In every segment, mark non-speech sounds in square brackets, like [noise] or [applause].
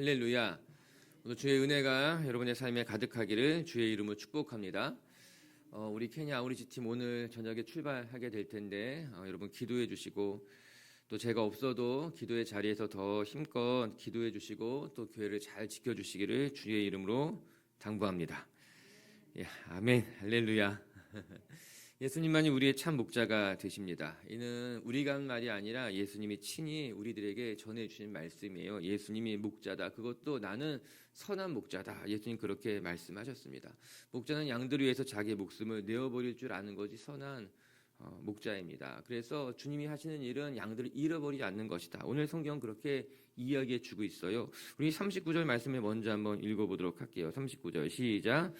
할렐루야. 오늘 주의 은혜가 여러분의 삶에 가득하기를 주의 이름으로 축복합니다. 어, 우리 케냐 아우리지 팀 오늘 저녁에 출발하게 될 텐데 어, 여러분 기도해 주시고 또 제가 없어도 기도의 자리에서 더 힘껏 기도해 주시고 또 교회를 잘 지켜 주시기를 주의 이름으로 당부합니다. 예, 아멘. 할렐루야. [laughs] 예수님만이 우리의 참 목자가 되십니다. 이는 우리가 한 말이 아니라 예수님이 친히 우리들에게 전해 주신 말씀이에요. 예수님이 목자다. 그것도 나는 선한 목자다. 예수님 그렇게 말씀하셨습니다. 목자는 양들을 위해서 자기의 목숨을 내어 버릴 줄 아는 것이 선한 어, 목자입니다. 그래서 주님이 하시는 일은 양들을 잃어버리지 않는 것이다. 오늘 성경 그렇게 이야기해 주고 있어요. 우리 39절 말씀을 먼저 한번 읽어보도록 할게요. 39절 시작.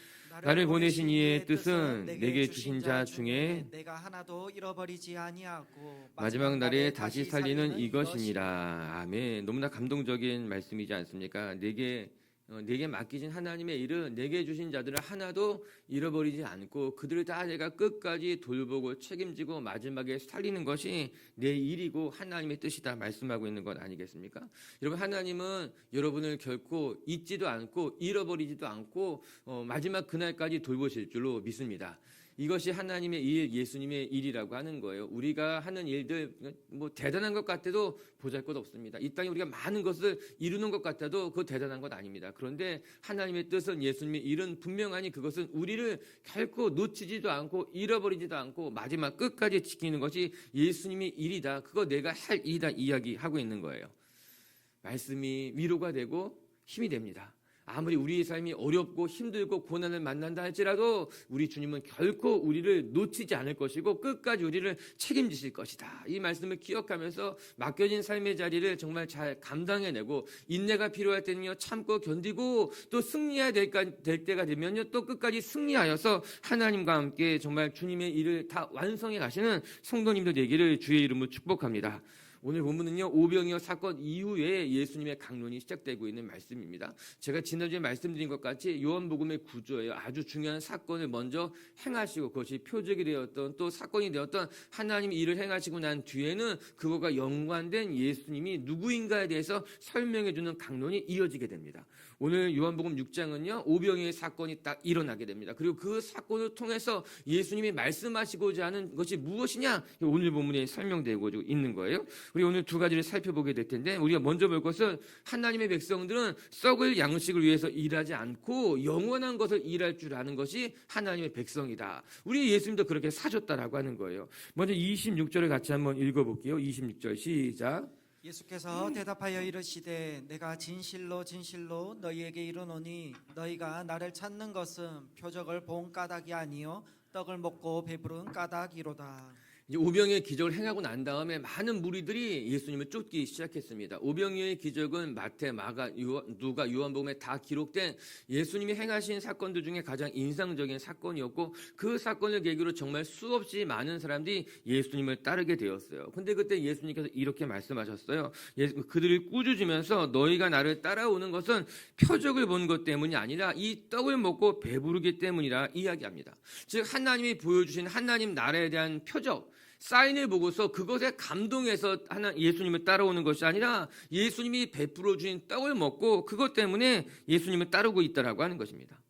나를 보내신 이의 뜻은 내게 주신 자 중에 내가 하나도 잃어버리지 아니하고 마지막 날에 다시 살리는 이것이니라. 아멘. 너무나 감동적인 말씀이지 않습니까? 내게 어, 내게 맡기신 하나님의 일은 내게 주신 자들을 하나도 잃어버리지 않고 그들을 다 내가 끝까지 돌보고 책임지고 마지막에 살리는 것이 내 일이고 하나님의 뜻이다 말씀하고 있는 것 아니겠습니까? 여러분 하나님은 여러분을 결코 잊지도 않고 잃어버리지도 않고 어, 마지막 그날까지 돌보실 줄로 믿습니다. 이것이 하나님의 일, 예수님의 일이라고 하는 거예요. 우리가 하는 일들 뭐 대단한 것 같아도 보잘것 없습니다. 이 땅에 우리가 많은 것을 이루는 것 같아도 그거 대단한 것 아닙니다. 그런데 하나님의 뜻은 예수님의 일은 분명하니 그것은 우리를 결코 놓치지도 않고 잃어버리지도 않고 마지막 끝까지 지키는 것이 예수님의 일이다. 그거 내가 할 일이다 이야기하고 있는 거예요. 말씀이 위로가 되고 힘이 됩니다. 아무리 우리의 삶이 어렵고 힘들고 고난을 만난다 할지라도 우리 주님은 결코 우리를 놓치지 않을 것이고 끝까지 우리를 책임지실 것이다. 이 말씀을 기억하면서 맡겨진 삶의 자리를 정말 잘 감당해내고 인내가 필요할 때는요 참고 견디고 또 승리해야 될, 될 때가 되면요 또 끝까지 승리하여서 하나님과 함께 정말 주님의 일을 다 완성해 가시는 성도님들 되기를 주의 이름으로 축복합니다. 오늘 본문은요 오병이어 사건 이후에 예수님의 강론이 시작되고 있는 말씀입니다. 제가 지난주에 말씀드린 것 같이 요한복음의 구조예요. 아주 중요한 사건을 먼저 행하시고 그것이 표적이 되었던 또 사건이 되었던 하나님 일을 행하시고 난 뒤에는 그거가 연관된 예수님이 누구인가에 대해서 설명해 주는 강론이 이어지게 됩니다. 오늘 요한복음 6장은요 오병이어의 사건이 딱 일어나게 됩니다. 그리고 그 사건을 통해서 예수님이 말씀하시고자 하는 것이 무엇이냐 오늘 본문에 설명되고 있는 거예요. 우리 오늘 두 가지를 살펴보게 될 텐데 우리가 먼저 볼 것은 하나님의 백성들은 썩을 양식을 위해서 일하지 않고 영원한 것을 일할 줄 아는 것이 하나님의 백성이다. 우리 예수님도 그렇게 사줬다라고 하는 거예요. 먼저 26절을 같이 한번 읽어볼게요. 26절 시작. 예수께서 대답하여 이르시되 내가 진실로 진실로 너희에게 이르노니 너희가 나를 찾는 것은 표적을 본 까닭이 아니요 떡을 먹고 배부른 까닭이로다. 이제 오병이의 기적을 행하고 난 다음에 많은 무리들이 예수님을 쫓기 시작했습니다. 오병이의 기적은 마태, 마가, 요한, 누가, 요한복음에 다 기록된 예수님이 행하신 사건들 중에 가장 인상적인 사건이었고 그 사건을 계기로 정말 수없이 많은 사람들이 예수님을 따르게 되었어요. 근데 그때 예수님께서 이렇게 말씀하셨어요. 그들을 꾸짖으면서 너희가 나를 따라오는 것은 표적을 본 것 때문이 아니라 이 떡을 먹고 배부르기 때문이라 이야기합니다. 즉 하나님이 보여주신 하나님 나라에 대한 표적 사인을 보고서 그것에 감동해서 하나 예수님을 따라오는 것이 아니라 예수님이 베풀어 주신 떡을 먹고 그것 때문에 예수님을 따르고 있다라고 하는 것입니다.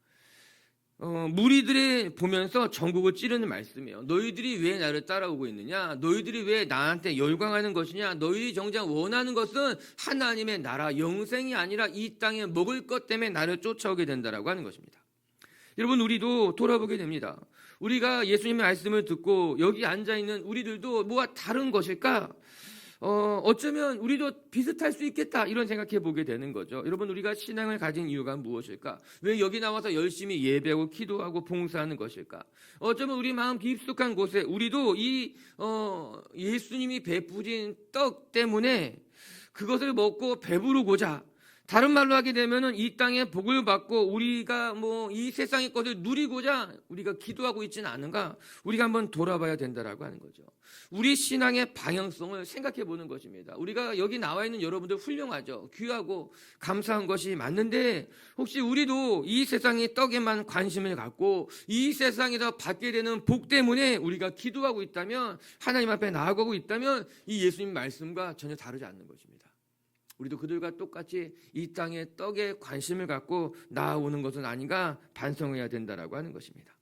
어, 무리들이 보면서 전국을 찌르는 말씀이에요. 너희들이 왜 나를 따라오고 있느냐? 너희들이 왜 나한테 열광하는 것이냐? 너희들이 정작 원하는 것은 하나님의 나라, 영생이 아니라 이 땅에 먹을 것 때문에 나를 쫓아오게 된다라고 하는 것입니다. 여러분, 우리도 돌아보게 됩니다. 우리가 예수님의 말씀을 듣고 여기 앉아 있는 우리들도 뭐가 다른 것일까? 어, 어쩌면 우리도 비슷할 수 있겠다 이런 생각해 보게 되는 거죠. 여러분 우리가 신앙을 가진 이유가 무엇일까? 왜 여기 나와서 열심히 예배하고 기도하고 봉사하는 것일까? 어쩌면 우리 마음 깊숙한 곳에 우리도 이 어, 예수님이 베푸신 떡 때문에 그것을 먹고 배부르고자 다른 말로 하게 되면은 이 땅에 복을 받고 우리가 뭐 이 세상의 것을 누리고자 우리가 기도하고 있지는 않은가? 우리가 한번 돌아봐야 된다라고 하는 거죠. 우리 신앙의 방향성을 생각해 보는 것입니다. 우리가 여기 나와 있는 여러분들 훌륭하죠. 귀하고 감사한 것이 맞는데 혹시 우리도 이 세상의 떡에만 관심을 갖고 이 세상에서 받게 되는 복 때문에 우리가 기도하고 있다면 하나님 앞에 나아가고 있다면 이 예수님 말씀과 전혀 다르지 않는 것입니다. 우리도 그들과 똑같이 이 땅의 떡에 관심을 갖고 나아오는 것은 아닌가 반성해야 된다라고 하는 것입니다.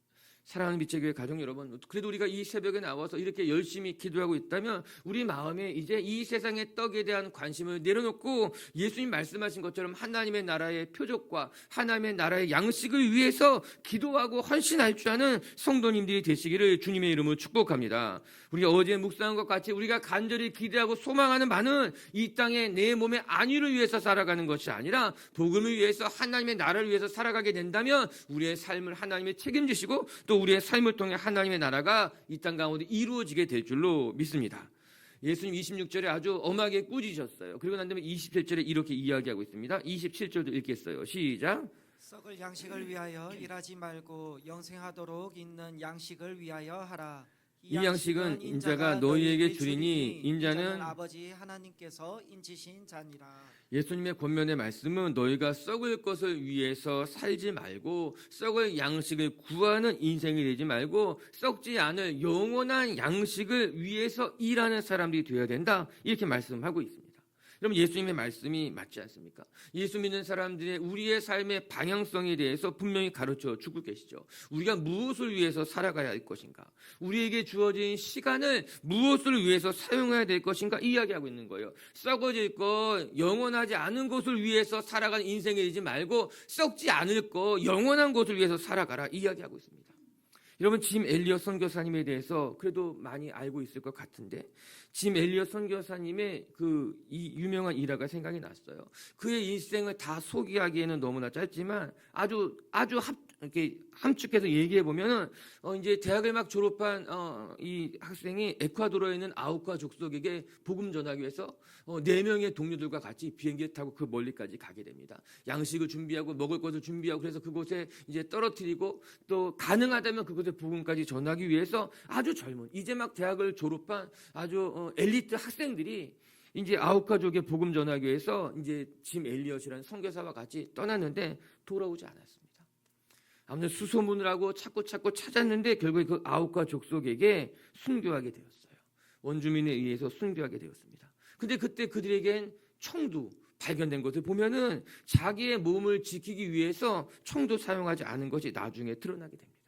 사랑하는 미체교회 가족 여러분, 그래도 우리가 이 새벽에 나와서 이렇게 열심히 기도하고 있다면 우리 마음에 이제 이 세상의 떡에 대한 관심을 내려놓고 예수님 말씀하신 것처럼 하나님의 나라의 표적과 하나님의 나라의 양식을 위해서 기도하고 헌신할 줄 아는 성도님들이 되시기를 주님의 이름으로 축복합니다. 우리가 어제 묵상한 것 같이 우리가 간절히 기대하고 소망하는 바는 이 땅에 내 몸의 안위를 위해서 살아가는 것이 아니라 복음을 위해서 하나님의 나라를 위해서 살아가게 된다면 우리의 삶을 하나님이 책임지시고 또 우리의 삶을 통해 하나님의 나라가 이 땅 가운데 이루어지게 될 줄로 믿습니다. 예수님 26절에 아주 엄하게 꾸짖으셨어요. 그리고 난 다음에 27절에 이렇게 이야기하고 있습니다. 27절도 읽겠어요. 시작. 썩을 양식을 위하여 일하지 말고 영생하도록 있는 양식을 위하여 하라. 이 양식은 인자가 너희에게 주리니 인자는 아버지 하나님께서 인치신 자니라. 예수님의 권면의 말씀은 너희가 썩을 것을 위해서 살지 말고 썩을 양식을 구하는 인생이 되지 말고 썩지 않을 영원한 양식을 위해서 일하는 사람들이 되어야 된다. 이렇게 말씀하고 있습니다. 그럼 예수님의 말씀이 맞지 않습니까? 예수 믿는 사람들의 우리의 삶의 방향성에 대해서 분명히 가르쳐 주고 계시죠. 우리가 무엇을 위해서 살아가야 할 것인가? 우리에게 주어진 시간을 무엇을 위해서 사용해야 될 것인가? 이야기하고 있는 거예요. 썩어질 것, 영원하지 않은 것을 위해서 살아가는 인생이 되지 말고 썩지 않을 것, 영원한 것을 위해서 살아가라. 이야기하고 있습니다. 여러분 짐 엘리엇 선교사님에 대해서 그래도 많이 알고 있을 것 같은데 짐 엘리엇 선교사님의 그 이 유명한 일화가 생각이 났어요. 그의 인생을 다 소개하기에는 너무나 짧지만 아주 아주 합 이렇게 함축해서 얘기해 보면은 어 이제 대학을 막 졸업한 어 이 학생이 에콰도르에 있는 아우카 족속에게 복음 전하기 위해서 어네 명의 동료들과 같이 비행기를 타고 그 멀리까지 가게 됩니다. 양식을 준비하고 먹을 것을 준비하고 그래서 그곳에 이제 떨어뜨리고 또 가능하다면 그곳에 복음까지 전하기 위해서 아주 젊은 이제 막 대학을 졸업한 아주 어, 엘리트 학생들이 이제 아우카족의 복음 전하기 위해서 이제 짐 엘리엇이라는 선교사와 같이 떠났는데 돌아오지 않았습니다. 아무튼 수소문을 하고 찾고 찾고 찾았는데 결국에 그 아우카 족속에게 순교하게 되었어요. 원주민에 의해서 순교하게 되었습니다. 근데 그때 그들에겐 총도 발견된 것을 보면은 자기의 몸을 지키기 위해서 총도 사용하지 않은 것이 나중에 드러나게 됩니다.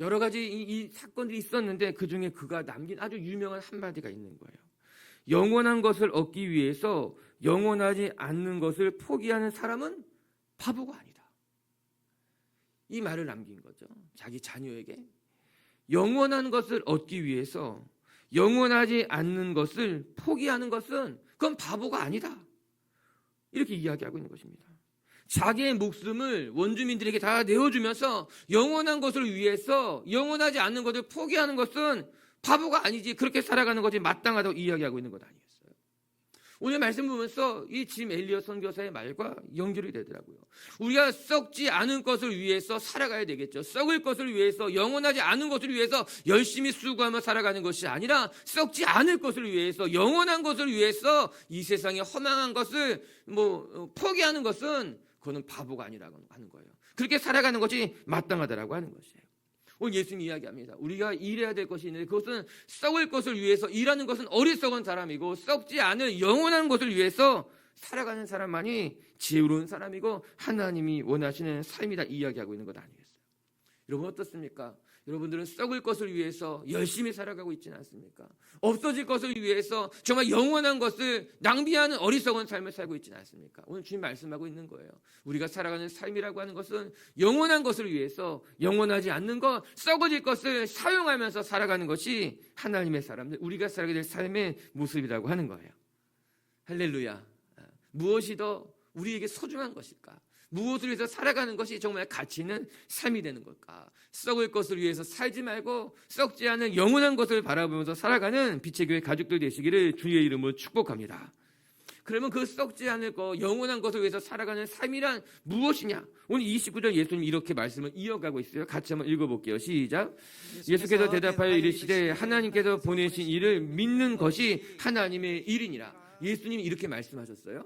여러 가지 이, 이 사건들이 있었는데 그 중에 그가 남긴 아주 유명한 한마디가 있는 거예요. 영원한 것을 얻기 위해서 영원하지 않는 것을 포기하는 사람은 바보가 아니다. 이 말을 남긴 거죠. 자기 자녀에게 영원한 것을 얻기 위해서 영원하지 않는 것을 포기하는 것은 그건 바보가 아니다. 이렇게 이야기하고 있는 것입니다. 자기의 목숨을 원주민들에게 다 내어주면서 영원한 것을 위해서 영원하지 않는 것을 포기하는 것은 바보가 아니지 그렇게 살아가는 것이 마땅하다고 이야기하고 있는 것 아니겠어요? 오늘 말씀 보면서 이 짐 엘리어 선교사의 말과 연결이 되더라고요. 우리가 썩지 않은 것을 위해서 살아가야 되겠죠. 썩을 것을 위해서 영원하지 않은 것을 위해서 열심히 수고하며 살아가는 것이 아니라 썩지 않을 것을 위해서 영원한 것을 위해서 이 세상에 허망한 것을 뭐 어, 포기하는 것은 그거는 바보가 아니라고 하는 거예요. 그렇게 살아가는 것이 마땅하다라고 하는 것이에요. 오늘 예수님 이야기합니다. 우리가 일해야 될 것이 있는데 그것은 썩을 것을 위해서 일하는 것은 어리석은 사람이고 썩지 않을 영원한 것을 위해서 살아가는 사람만이 지혜로운 사람이고 하나님이 원하시는 삶이다 이야기하고 있는 것 아니겠어요? 여러분 어떻습니까? 여러분들은 썩을 것을 위해서 열심히 살아가고 있지는 않습니까? 없어질 것을 위해서 정말 영원한 것을 낭비하는 어리석은 삶을 살고 있지는 않습니까? 오늘 주님 말씀하고 있는 거예요. 우리가 살아가는 삶이라고 하는 것은 영원한 것을 위해서 영원하지 않는 것, 썩어질 것을 사용하면서 살아가는 것이 하나님의 사람들, 우리가 살아가야 될 삶의 모습이라고 하는 거예요. 할렐루야. 무엇이 더 우리에게 소중한 것일까? 무엇을 위해서 살아가는 것이 정말 가치 있는 삶이 되는 걸까? 썩을 것을 위해서 살지 말고 썩지 않은 영원한 것을 바라보면서 살아가는 빛의 교회 가족들 되시기를 주의 이름으로 축복합니다. 그러면 그 썩지 않을 것, 영원한 것을 위해서 살아가는 삶이란 무엇이냐? 오늘 29절 예수님 이렇게 말씀을 이어가고 있어요. 같이 한번 읽어볼게요. 시작. 예수께서 대답하여 이르시되 하나님께서 보내신 일을 믿는 것이 하나님의 일이니라. 예수님이 이렇게 말씀하셨어요.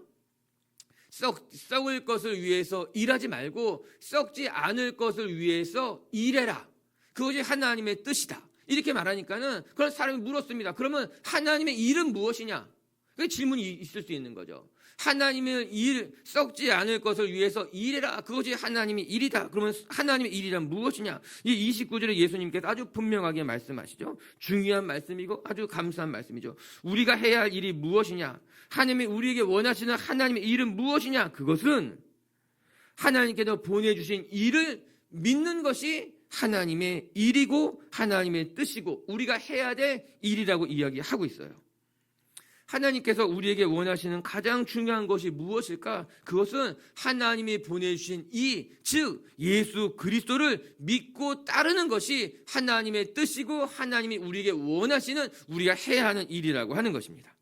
썩, 썩을 것을 위해서 일하지 말고 썩지 않을 것을 위해서 일해라. 그것이 하나님의 뜻이다. 이렇게 말하니까는 그런 사람이 물었습니다. 그러면 하나님의 일은 무엇이냐? 그 질문이 있을 수 있는 거죠. 하나님의 일 썩지 않을 것을 위해서 일해라. 그것이 하나님의 일이다. 그러면 하나님의 일이란 무엇이냐? 이 29절에 예수님께서 아주 분명하게 말씀하시죠. 중요한 말씀이고 아주 감사한 말씀이죠. 우리가 해야 할 일이 무엇이냐? 하나님이 우리에게 원하시는 하나님의 일은 무엇이냐? 그것은 하나님께서 보내주신 일을 믿는 것이 하나님의 일이고 하나님의 뜻이고 우리가 해야 될 일이라고 이야기하고 있어요. 하나님께서 우리에게 원하시는 가장 중요한 것이 무엇일까? 그것은 하나님이 보내주신 이, 즉, 예수 그리스도를 믿고 따르는 것이 하나님의 뜻이고 하나님이 우리에게 원하시는 우리가 해야 하는 일이라고 하는 것입니다.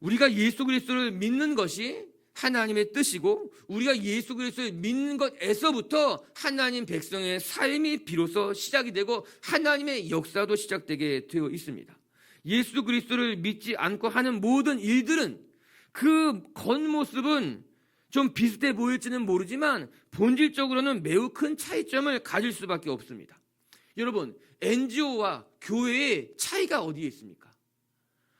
우리가 예수 그리스도를 믿는 것이 하나님의 뜻이고 우리가 예수 그리스도를 믿는 것에서부터 하나님 백성의 삶이 비로소 시작이 되고 하나님의 역사도 시작되게 되어 있습니다. 예수 그리스도를 믿지 않고 하는 모든 일들은 그 겉모습은 좀 비슷해 보일지는 모르지만 본질적으로는 매우 큰 차이점을 가질 수밖에 없습니다. 여러분, NGO와 교회의 차이가 어디에 있습니까?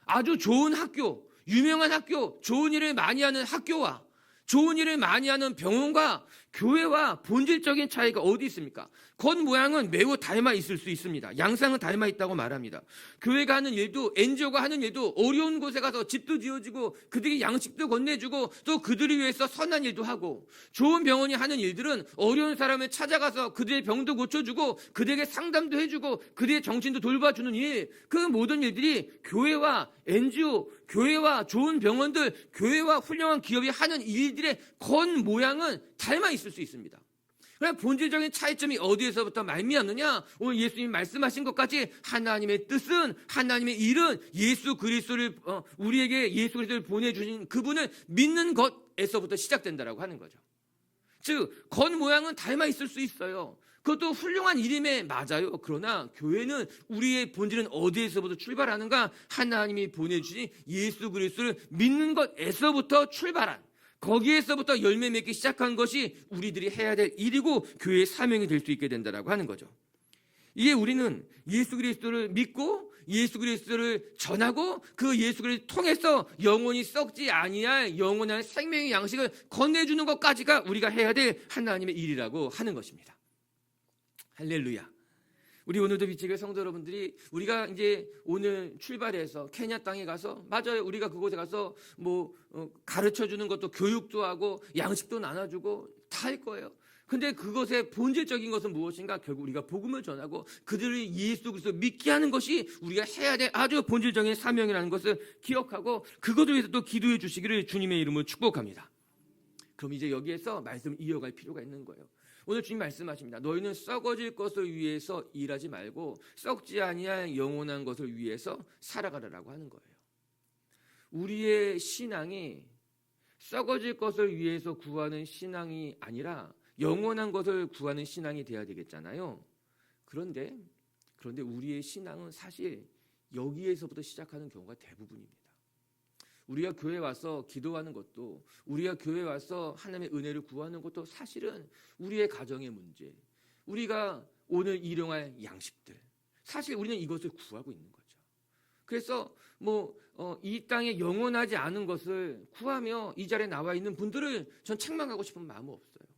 아주 좋은 학교, 유명한 학교, 좋은 일을 많이 하는 학교와 좋은 일을 많이 하는 병원과 교회와 본질적인 차이가 어디 있습니까? 겉모양은 매우 닮아 있을 수 있습니다. 양상은 닮아 있다고 말합니다. 교회가 하는 일도 NGO가 하는 일도 어려운 곳에 가서 집도 지어주고 그들에게 양식도 건네주고 또 그들을 위해서 선한 일도 하고 좋은 병원이 하는 일들은 어려운 사람을 찾아가서 그들의 병도 고쳐주고 그들에게 상담도 해주고 그들의 정신도 돌봐주는 일 그 모든 일들이 교회와 NGO 교회와 좋은 병원들 교회와 훌륭한 기업이 하는 일들의 겉모양은 닮아 있을 수 있습니다. 그럼 본질적인 차이점이 어디에서부터 말미암느냐? 오늘 예수님이 말씀하신 것까지 하나님의 뜻은 하나님의 일은 예수 그리스도를 어, 우리에게 예수 그리스도를 보내주신 그분을 믿는 것에서부터 시작된다라고 하는 거죠. 즉, 겉 모양은 닮아 있을 수 있어요. 그것도 훌륭한 일임에 맞아요. 그러나 교회는 우리의 본질은 어디에서부터 출발하는가? 하나님이 보내주신 예수 그리스도를 믿는 것에서부터 출발한 거기에서부터 열매 맺기 시작한 것이 우리들이 해야 될 일이고 교회의 사명이 될 수 있게 된다라고 하는 거죠. 이게 우리는 예수 그리스도를 믿고 예수 그리스도를 전하고 그 예수 그리스도를 통해서 영원히 썩지 아니할 영원한 생명의 양식을 건네주는 것까지가 우리가 해야 될 하나님의 일이라고 하는 것입니다. 할렐루야. 우리 오늘도 비치교 성도 여러분들이 우리가 이제 오늘 출발해서 케냐 땅에 가서 맞아요. 우리가 그곳에 가서 뭐 어, 가르쳐 주는 것도 교육도 하고 양식도 나눠주고 다 할 거예요. 근데 그것의 본질적인 것은 무엇인가? 결국 우리가 복음을 전하고 그들을 예수 그리스도 믿게 하는 것이 우리가 해야 될 아주 본질적인 사명이라는 것을 기억하고 그것을 위해서 또 기도해 주시기를 주님의 이름으로 축복합니다. 그럼 이제 여기에서 말씀 이어갈 필요가 있는 거예요. 오늘 주님 말씀하십니다. 너희는 썩어질 것을 위해서 일하지 말고 썩지 아니할 영원한 것을 위해서 살아가라라고 하는 거예요. 우리의 신앙이 썩어질 것을 위해서 구하는 신앙이 아니라 영원한 것을 구하는 신앙이 돼야 되겠잖아요. 그런데 그런데 우리의 신앙은 사실 여기에서부터 시작하는 경우가 대부분입니다. 우리가 교회 와서 기도하는 것도 우리가 교회 와서 하나님의 은혜를 구하는 것도 사실은 우리의 가정의 문제, 우리가 오늘 일용할 양식들, 사실 우리는 이것을 구하고 있는 거죠. 그래서 뭐이 땅에 영원하지 않은 것을 구하며 이 자리에 나와 있는 분들을 전 책망하고 싶은 마음은 없어요.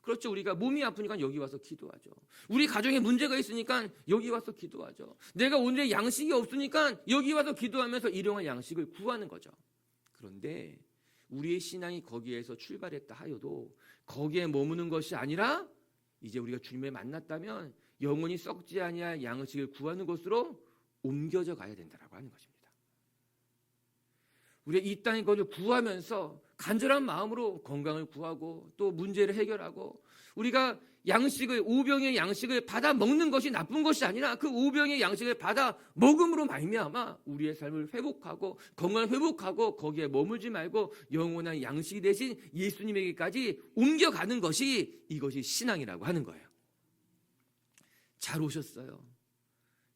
그렇죠. 우리가 몸이 아프니까 여기 와서 기도하죠. 우리 가정에 문제가 있으니까 여기 와서 기도하죠. 내가 오늘 양식이 없으니까 여기 와서 기도하면서 일용할 양식을 구하는 거죠. 그런데 우리의 신앙이 거기에서 출발했다 하여도 거기에 머무는 것이 아니라 이제 우리가 주님을 만났다면 영원히 썩지 아니할 양식을 구하는 것으로 옮겨져 가야 된다라고 하는 것입니다. 우리가 이 땅의 것을 구하면서 간절한 마음으로 건강을 구하고 또 문제를 해결하고 우리가 양식을 오병의 양식을 받아 먹는 것이 나쁜 것이 아니라 그 오병의 양식을 받아 먹음으로 말미암아 우리의 삶을 회복하고 건강을 회복하고 거기에 머물지 말고 영원한 양식이 대신 예수님에게까지 옮겨가는 것이 이것이 신앙이라고 하는 거예요. 잘 오셨어요.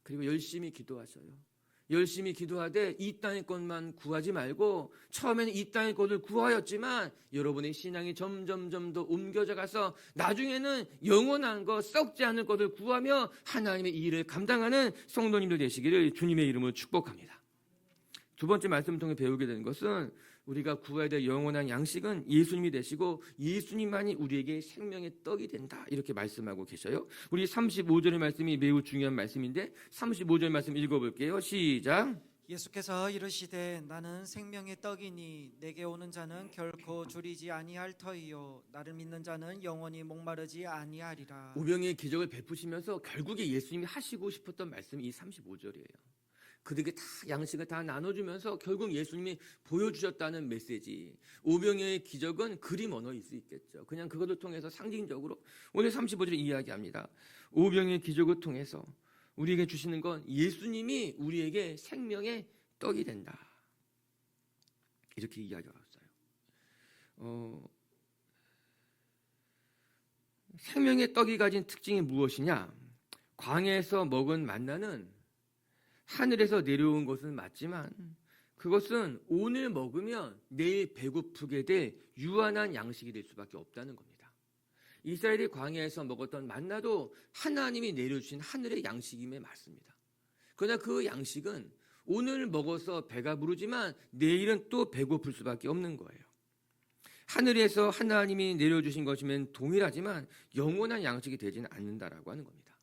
그리고 열심히 기도하셔요. 열심히 기도하되 이 땅의 것만 구하지 말고 처음에는 이 땅의 것을 구하였지만 여러분의 신앙이 점점점 더 옮겨져 가서 나중에는 영원한 것 썩지 않을 것을 구하며 하나님의 일을 감당하는 성도님들 되시기를 주님의 이름으로 축복합니다. 두 번째 말씀을 통해 배우게 되는 것은 우리가 구해야 될 영원한 양식은 예수님이 되시고 예수님만이 우리에게 생명의 떡이 된다. 이렇게 말씀하고 계셔요. 우리 35절의 말씀이 매우 중요한 말씀인데 35절 말씀 읽어볼게요. 시작. 예수께서 이르시되 나는 생명의 떡이니 내게 오는 자는 결코 줄이지 아니할 터이요 나를 믿는 자는 영원히 목마르지 아니하리라. 오병의 기적을 베푸시면서 결국에 예수님이 하시고 싶었던 말씀이 이 35절이에요. 그들에게 다 양식을 다 나눠주면서 결국 예수님이 보여주셨다는 메시지. 오병의 기적은 그림 언어일 수 있겠죠. 그냥 그것을 통해서 상징적으로 오늘 35절에 이야기합니다. 오병의 기적을 통해서 우리에게 주시는 건 예수님이 우리에게 생명의 떡이 된다. 이렇게 이야기하고 있어요. 어, 생명의 떡이 가진 특징이 무엇이냐? 광야에서 먹은 만나는 하늘에서 내려온 것은 맞지만 그것은 오늘 먹으면 내일 배고프게 될 유한한 양식이 될 수밖에 없다는 겁니다. 이스라엘이 광야에서 먹었던 만나도 하나님이 내려주신 하늘의 양식임에 맞습니다. 그러나 그 양식은 오늘 먹어서 배가 부르지만 내일은 또 배고플 수밖에 없는 거예요. 하늘에서 하나님이 내려주신 것이면 동일하지만 영원한 양식이 되지는 않는다라고 하는 겁니다.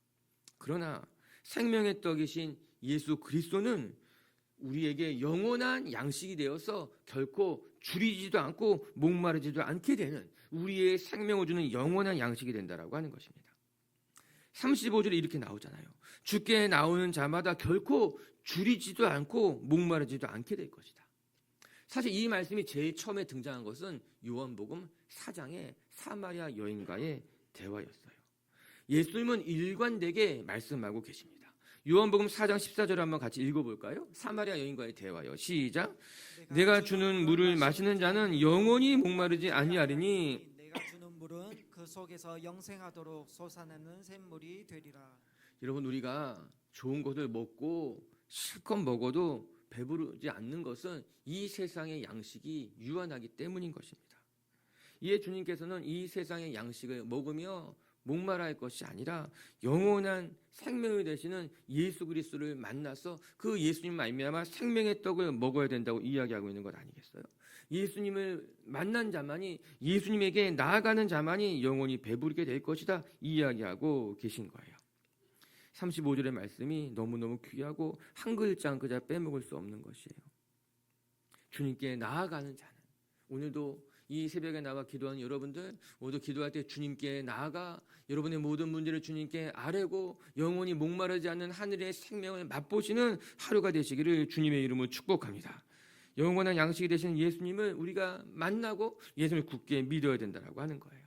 그러나 생명의 떡이신 예수 그리스도는 우리에게 영원한 양식이 되어서 결코 줄이지도 않고 목마르지도 않게 되는 우리의 생명을 주는 영원한 양식이 된다라고 하는 것입니다. 35절에 이렇게 나오잖아요. 주께 나오는 자마다 결코 줄이지도 않고 목마르지도 않게 될 것이다. 사실 이 말씀이 제일 처음에 등장한 것은 요한복음 4장의 사마리아 여인과의 대화였어요. 예수님은 일관되게 말씀하고 계십니다. 요한복음 4장 14절 한번 같이 읽어볼까요? 사마리아 여인과의 대화요. 시작. 내가 주는 물을 마시는 자는 영원히 목마르지 아니하리니 내가 주는 물은 그 속에서 영생하도록 솟아나는 샘물이 되리라. 여러분 우리가 좋은 것을 먹고 실컷 먹어도 배부르지 않는 것은 이 세상의 양식이 유한하기 때문인 것입니다. 이에 주님께서는 이 세상의 양식을 먹으며 목마라 할 것이 아니라 영원한 생명이 되시는 예수 그리스도를 만나서 그 예수님 말미암아 생명의 떡을 먹어야 된다고 이야기하고 있는 것 아니겠어요? 예수님을 만난 자만이 예수님에게 나아가는 자만이 영원히 배부르게 될 것이다 이야기하고 계신 거예요. 35절의 말씀이 너무너무 귀하고 한 글자 한 글자 빼먹을 수 없는 것이에요. 주님께 나아가는 자는 오늘도 이 새벽에 나와 기도하는 여러분들 모두 기도할 때 주님께 나아가 여러분의 모든 문제를 주님께 아뢰고 영원히 목마르지 않는 하늘의 생명을 맛보시는 하루가 되시기를 주님의 이름으로 축복합니다. 영원한 양식이 되시는 예수님을 우리가 만나고 예수님을 굳게 믿어야 된다라고 하는 거예요.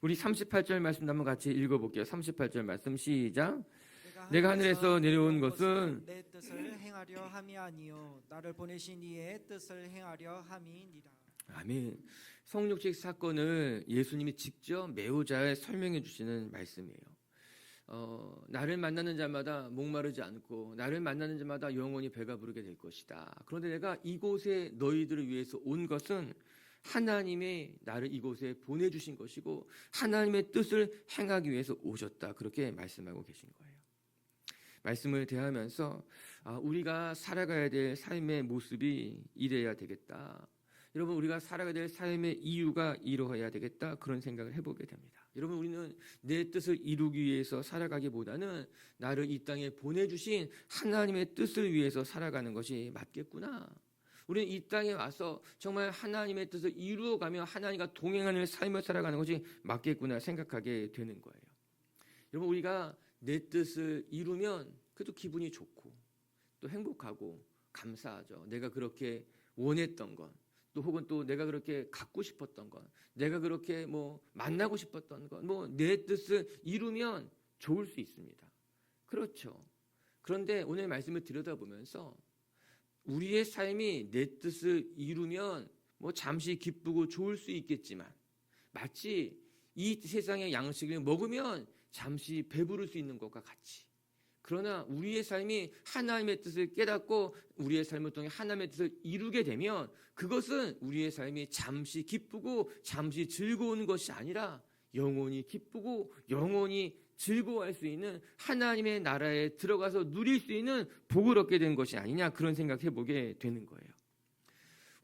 우리 38절 말씀 한번 같이 읽어 볼게요. 38절 말씀 시작. 내가 하늘에서 내려온 것은 내 뜻을 행하려 함이 아니요 나를 보내신 이의 뜻을 행하려 함이니라. 아멘. 성육식 사건을 예수님이 직접 매우 잘 설명해 주시는 말씀이에요. 어, 나를 만나는 자마다 목마르지 않고 나를 만나는 자마다 영원히 배가 부르게 될 것이다. 그런데 내가 이곳에 너희들을 위해서 온 것은 하나님의 나를 이곳에 보내주신 것이고 하나님의 뜻을 행하기 위해서 오셨다. 그렇게 말씀하고 계신 거예요. 말씀을 대하면서 아, 우리가 살아가야 될 삶의 모습이 이래야 되겠다. 여러분 우리가 살아가야 될 삶의 이유가 이러해야 되겠다 그런 생각을 해보게 됩니다. 여러분 우리는 내 뜻을 이루기 위해서 살아가기보다는 나를 이 땅에 보내주신 하나님의 뜻을 위해서 살아가는 것이 맞겠구나. 우리는 이 땅에 와서 정말 하나님의 뜻을 이루어가며 하나님과 동행하는 삶을 살아가는 것이 맞겠구나 생각하게 되는 거예요. 여러분 우리가 내 뜻을 이루면 그래도 기분이 좋고 또 행복하고 감사하죠. 내가 그렇게 원했던 것, 또 혹은 또 내가 그렇게 갖고 싶었던 것, 내가 그렇게 뭐 만나고 싶었던 것, 뭐 내 뜻을 이루면 좋을 수 있습니다. 그렇죠. 그런데 오늘 말씀을 들여다보면서 우리의 삶이 내 뜻을 이루면 뭐 잠시 기쁘고 좋을 수 있겠지만 마치 이 세상의 양식을 먹으면 잠시 배부를 수 있는 것과 같이 그러나 우리의 삶이 하나님의 뜻을 깨닫고 우리의 삶을 통해 하나님의 뜻을 이루게 되면 그것은 우리의 삶이 잠시 기쁘고 잠시 즐거운 것이 아니라 영원히 기쁘고 영원히 즐거워할 수 있는 하나님의 나라에 들어가서 누릴 수 있는 복을 얻게 된 것이 아니냐 그런 생각해 보게 되는 거예요.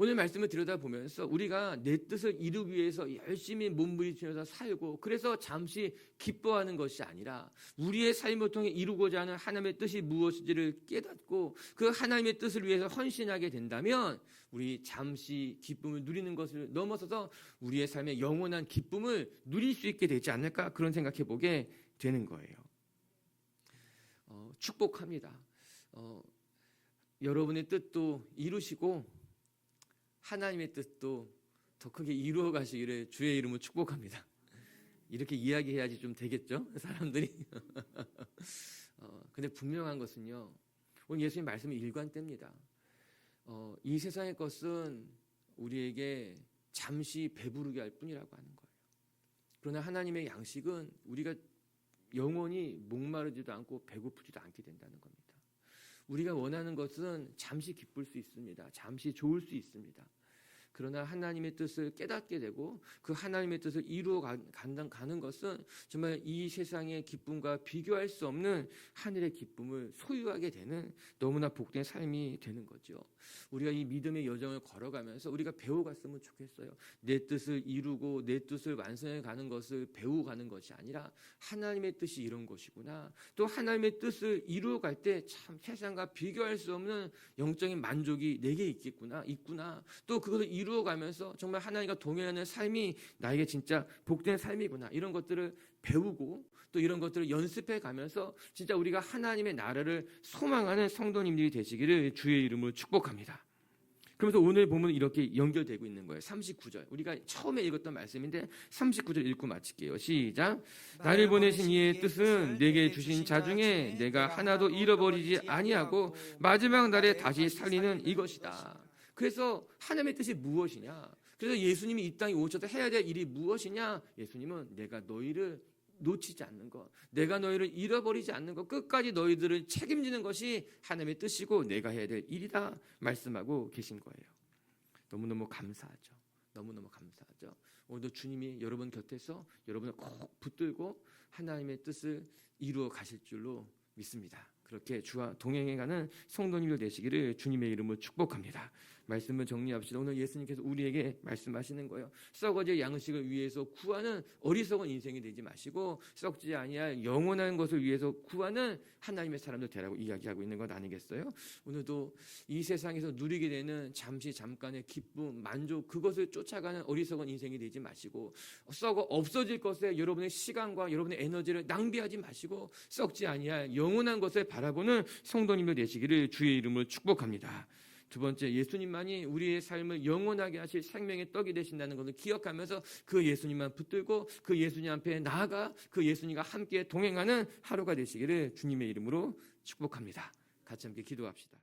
오늘 말씀을 들여다보면서 우리가 내 뜻을 이루기 위해서 열심히 몸부림치면서 살고 그래서 잠시 기뻐하는 것이 아니라 우리의 삶을 통해 이루고자 하는 하나님의 뜻이 무엇인지를 깨닫고 그 하나님의 뜻을 위해서 헌신하게 된다면 우리 잠시 기쁨을 누리는 것을 넘어서서 우리의 삶의 영원한 기쁨을 누릴 수 있게 되지 않을까 그런 생각해 보게 되는 거예요. 어, 축복합니다. 어, 여러분의 뜻도 이루시고 하나님의 뜻도 더 크게 이루어 가시기를 주의 이름으로 축복합니다. 이렇게 이야기해야지 좀 되겠죠? 사람들이. [laughs] 어, 근데 분명한 것은요. 오늘 예수님 말씀이 일관됩니다. 어, 이 세상의 것은 우리에게 잠시 배부르게 할 뿐이라고 하는 거예요. 그러나 하나님의 양식은 우리가 영원히 목마르지도 않고 배고프지도 않게 된다는 겁니다. 우리가 원하는 것은 잠시 기쁠 수 있습니다. 잠시 좋을 수 있습니다. 그러나 하나님의 뜻을 깨닫게 되고 그 하나님의 뜻을 이루어 가는 것은 정말 이 세상의 기쁨과 비교할 수 없는 하늘의 기쁨을 소유하게 되는 너무나 복된 삶이 되는 거죠. 우리가 이 믿음의 여정을 걸어가면서 우리가 배워갔으면 좋겠어요. 내 뜻을 이루고 내 뜻을 완성해 가는 것을 배우고 가는 것이 아니라 하나님의 뜻이 이런 것이구나. 또 하나님의 뜻을 이루어 갈 때 참 세상과 비교할 수 없는 영적인 만족이 내게 있겠구나, 있구나. 또 그것을 이루 어 가면서 정말 하나님과 동행하는 삶이 나에게 진짜 복된 삶이구나. 이런 것들을 배우고 또 이런 것들을 연습해 가면서 진짜 우리가 하나님의 나라를 소망하는 성도님들이 되시기를 주의 이름으로 축복합니다. 그러면서 오늘 보면 이렇게 연결되고 있는 거예요. 39절. 우리가 처음에 읽었던 말씀인데 39절 읽고 마칠게요. 시작. 나를 보내신 이의 뜻은 내게 주신 자 중에 내가 하나도 잃어버리지 아니하고 마지막 날에 다시 살리는 이것이다. 그래서 하나님의 뜻이 무엇이냐? 그래서 예수님이 이 땅에 오셔서 해야 될 일이 무엇이냐? 예수님은 내가 너희를 놓치지 않는 것, 내가 너희를 잃어버리지 않는 것, 끝까지 너희들을 책임지는 것이 하나님의 뜻이고 내가 해야 될 일이다 말씀하고 계신 거예요. 너무너무 감사하죠. 너무너무 감사하죠. 오늘도 주님이 여러분 곁에서 여러분을 꼭 붙들고 하나님의 뜻을 이루어 가실 줄로 믿습니다. 그렇게 주와 동행해 가는 성도님들 되시기를 주님의 이름으로 축복합니다. 말씀을 정리합시다. 오늘 예수님께서 우리에게 말씀하시는 거예요. 썩어질 양식을 위해서 구하는 어리석은 인생이 되지 마시고 썩지 아니할 영원한 것을 위해서 구하는 하나님의 사람들 되라고 이야기하고 있는 것 아니겠어요? 오늘도 이 세상에서 누리게 되는 잠시 잠깐의 기쁨, 만족 그것을 쫓아가는 어리석은 인생이 되지 마시고 썩어 없어질 것에 여러분의 시간과 여러분의 에너지를 낭비하지 마시고 썩지 아니할 영원한 것을 바라보는 성도님들 되시기를 주의 이름으로 축복합니다. 두 번째 예수님만이 우리의 삶을 영원하게 하실 생명의 떡이 되신다는 것을 기억하면서 그 예수님만 붙들고 그 예수님 앞에 나아가 그 예수님과 함께 동행하는 하루가 되시기를 주님의 이름으로 축복합니다. 같이 함께 기도합시다.